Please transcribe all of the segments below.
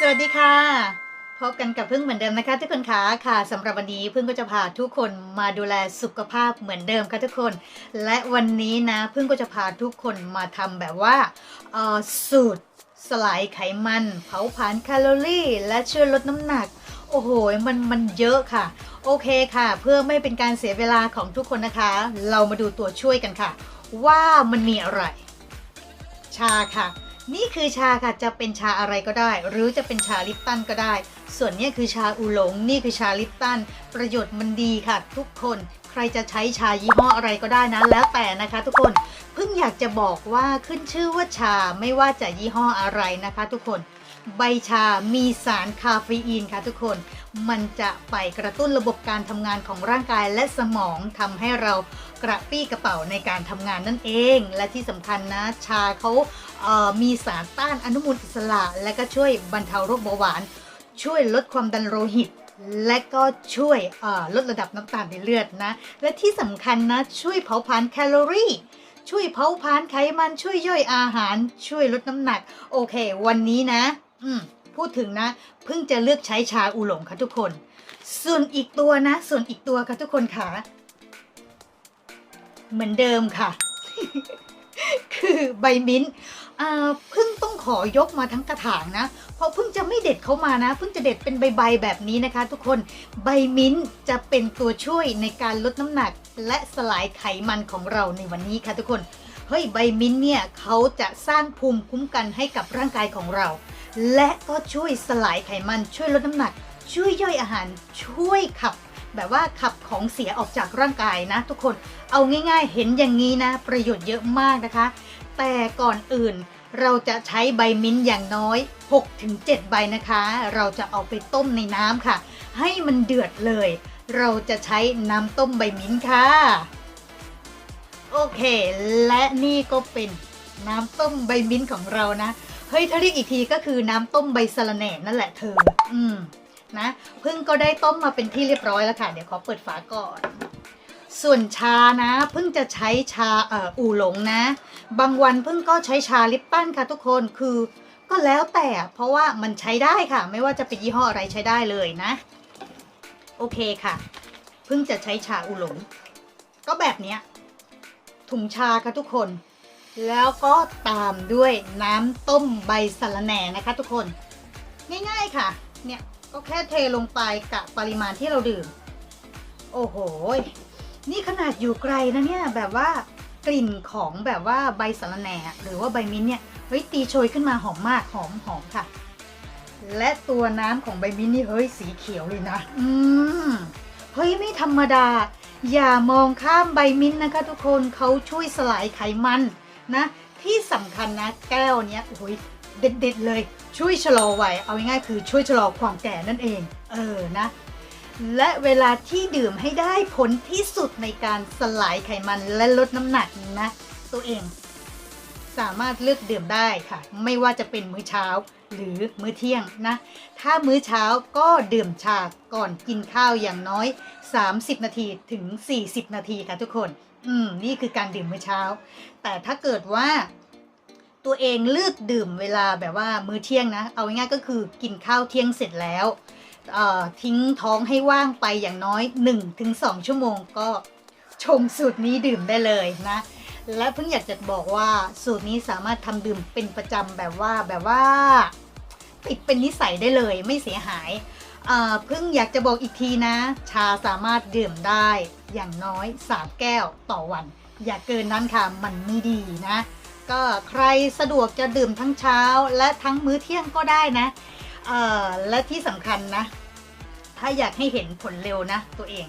สวัสดีค่ะ พบกันกับพึ่งเหมือนเดิมนะคะ ทุกคนคะค่ะสำหรับวันนี้พึ่งก็จะพาทุกคนมาดูแลสุขภาพเหมือนเดิมค่ะทุกคน และวันนี้นะพึ่งก็จะพาทุกคนมาทำแบบว่าสูตรสลายไขมัน เผาผลาญแคลอรี่ และช่วยลดน้ำหนัก โอ้โหมันมันเยอะค่ะ โอเคค่ะ เพื่อไม่เป็นการเสียเวลาของทุกคนนะคะ เรามาดูตัวช่วยกันค่ะ ว่ามันมีอะไร ชาค่ะ นี่คือชาค่ะจะเป็นชาอะไรก็ได้ หรือจะเป็นชาลิปตันก็ได้ ส่วนนี้คือชาอูหลง นี่คือชาลิปตัน ประโยชน์มันดีค่ะ ทุกคนใครจะใช้ชายี่ห้ออะไรก็ได้นะ แล้วแต่นะคะ ทุกคนเพิ่งอยากจะบอกว่าขึ้นชื่อว่าชาไม่ว่าจะยี่ห้ออะไรนะคะ ทุกคน ใบชา มีสารคาเฟอีนค่ะทุกคน มันจะไปกระตุ้นระบบการทำงานของร่างกายและสมองทำให้เรากระปี้กระเป๋าในการทำงานนั่นเอง และที่สำคัญนะ ชาเขาเมีสารต้านอนุมูลอิสระ และก็ช่วยบรรเทาโรคเบาหวาน ช่วยลดความดันโลหิต และก็ช่วยลดระดับน้ำตาลในเลือดนะ และที่สำคัญนะ ช่วยเผาผลาญแคลอรี่ช่วยเผาผลาญไขมันช่วยย่อยอาหาร ช่วยลดน้ำหนัก โอเค วันนี้นะ อืมพูดถึงนะเพิ่งจะเลือกใช้ชาอูหลงค่ะทุกคน ส่วนอีกตัวนะ ส่วนอีกตัวค่ะทุกคนค่ะ เหมือนเดิมค่ะ คือใบมิ้นท์อ่าเพิ่งต้องขอยกมาทั้งกระถางนะ เพราะเพิ่งจะไม่เด็ดเขามานะ เพิ่งจะเด็ดเป็นใบๆแบบนี้นะคะ ทุกคนใบมิ้นท์จะเป็นตัวช่วยในการลดน้ำหนัก และสลายไขมันของเราในวันนี้ค่ะทุกคนเฮ้ยใบมิ้นท์เนี่ยเขาจะสร้างภูมิคุ้มกันให้กับร่างกายของเรา และก็ช่วยสลายไขมัน ช่วยลดน้ำหนัก ช่วยย่อยอาหาร ช่วยขับ แบบว่าขับของเสียออกจากร่างกายนะ ทุกคน เอาง่ายๆ เห็นอย่างนี้นะ ประโยชน์เยอะมากนะคะ แต่ก่อนอื่นเราจะใช้ใบมิ้นท์อย่างน้อย 6-7 ใบนะคะ เราจะเอาไปต้มในน้ำค่ะ ให้มันเดือดเลย เราจะใช้น้ำต้มใบมิ้นท์ค่ะ โอเค และนี่ก็เป็นน้ำต้มใบมิ้นท์ของเรานะ เฮ้ยถ้าเรียกอีกทีก็คือน้ำต้มใบสะระแหน่นั่นแหละเธอ อืมนะพิ่งก็ได้ต้มมาเป็นที่เรียบร้อยแล้วค่ะ เดี๋ยวขอเปิดฝาก่อน ส่วนชานะพิ่งจะใช้ชาเอ่ออู่หลงนะ บางวันพิ่งก็ใช้ชาลิปตันค่ะทุกคนคือก็แล้วแต่เพราะว่ามันใช้ได้ค่ะ ไม่ว่าจะเป็นยี่ห้ออะไรใช้ได้เลยนะ โอเคค่ะพิ่งจะใช้ชาอู่หลง ก็แบบเนี้ยถุงชาค่ะทุกคน แล้วก็ตามด้วยน้ำต้มใบสะระแหน่นะคะ ทุกคนง่ายๆค่ะ เนี่ยก็แค่เทลงไปกะปริมาณที่เราดื่ม โอ้โห นี่ขนาดอยู่ไกลนะเนี่ยแบบว่ากลิ่นของแบบว่าใบสะระแหน่หรือว่าใบมิ้นเนี่ยเฮ้ยตีโชยขึ้นมาหอมมากหอมหอมค่ะ และตัวน้ำของใบมิ้นนี่เฮ้ยสีเขียวเลยนะ อืมเฮ้ยไม่ธรรมดา อย่ามองข้ามใบมิ้นนะคะ ทุกคนเขาช่วยสลายไขมัน นะ ที่สำคัญนะแก้วเนี้ยโอ้ยเด็ดๆเลย ช่วยชะลอวัยเอาง่ายๆคือช่วยชะลอความแก่นั่นเอง เออนะ และเวลาที่ดื่มให้ได้ผลที่สุดในการสลายไขมันและลดน้ำหนักนะ ตัวเอง สามารถเลือกดื่มได้ค่ะ ไม่ว่าจะเป็นมื้อเช้าหรือมื้อเที่ยงนะ ถ้ามื้อเช้าก็ดื่มชาก่อนกินข้าวอย่างน้อย 30 นาทีถึง 40 นาทีค่ะทุกคน อืม นี่คือการดื่มมื้อเช้า แต่ถ้าเกิดว่าตัวเองเลือกดื่มเวลาแบบว่ามื้อเที่ยงนะ เอาง่ายๆก็คือกินข้าวเที่ยงเสร็จแล้วทิ้งท้องให้ว่างไปอย่างน้อย 1-2 ชั่วโมงก็ชงสูตรนี้ดื่มได้เลยนะ และเพิ่งอยากจะบอกว่าสูตรนี้สามารถทำดื่มเป็นประจำแบบว่าแบบว่า ติดเป็นนิสัยได้เลยไม่เสียหายเพิ่งอยากจะบอกอีกทีนะ ชาสามารถดื่มได้อย่างน้อย 3 แก้วต่อวัน อย่าเกินนั้นค่ะมันไม่ดีนะ ก็ใครสะดวกจะดื่มทั้งเช้าและทั้งมื้อเที่ยงก็ได้นะและที่สำคัญนะ ถ้าอยากให้เห็นผลเร็วนะ ตัวเอง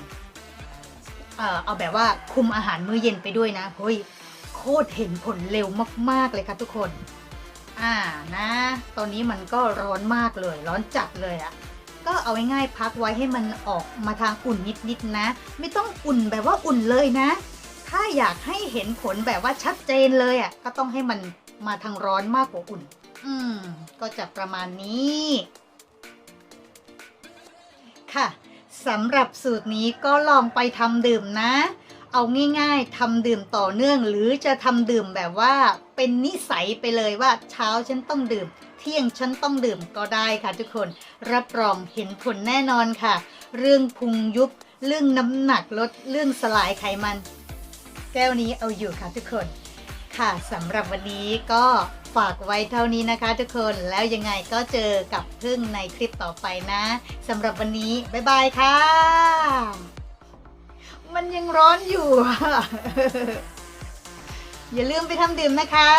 เอาแบบว่าคุมอาหารมื้อเย็นไปด้วยนะเฮ้ย ตรเห็นผลเร็วมาก ๆ เลยค่ะทุกคน อ่านะ ตอนนี้มันก็ร้อนมากเลย ร้อนจัดเลยอะ่ะ ก็เอาง่ายๆพักไว้ให้มันออกมาทางอุ่นนิดๆนะ ไม่ต้องอุ่นแบบว่าอุ่นเลยนะ ถ้าอยากให้เห็นผลแบบว่าชัดเจนเลยอะ่ะ ก็ต้องให้มันมาทางร้อนมากกว่าอุ่น อืม ก็จะประมาณนี้ ค่ะสำหรับสูตรนี้ก็ลองไปทำดื่มนะ เอาง่ายๆทำดื่มต่อเนื่องหรือจะทำดื่มแบบว่าเป็นนิสัยไปเลยว่าเช้าฉันต้องดื่ม เที่ยงฉันต้องดื่มก็ได้ค่ะทุกคน รับรองเห็นผลแน่นอนค่ะ เรื่องพุงยุบ เรื่องน้ำหนักลด เรื่องสลายไขมัน แก้วนี้เอาอยู่ค่ะทุกคน ค่ะสำหรับวันนี้ก็ฝากไว้เท่านี้นะคะทุกคนแล้วยังไงก็เจอกับพึ่งในคลิปต่อไปนะสำหรับวันนี้ บ๊ายบายค่ะ มันยังร้อนอยู่ อย่าลืมไปทำดื่มนะคะ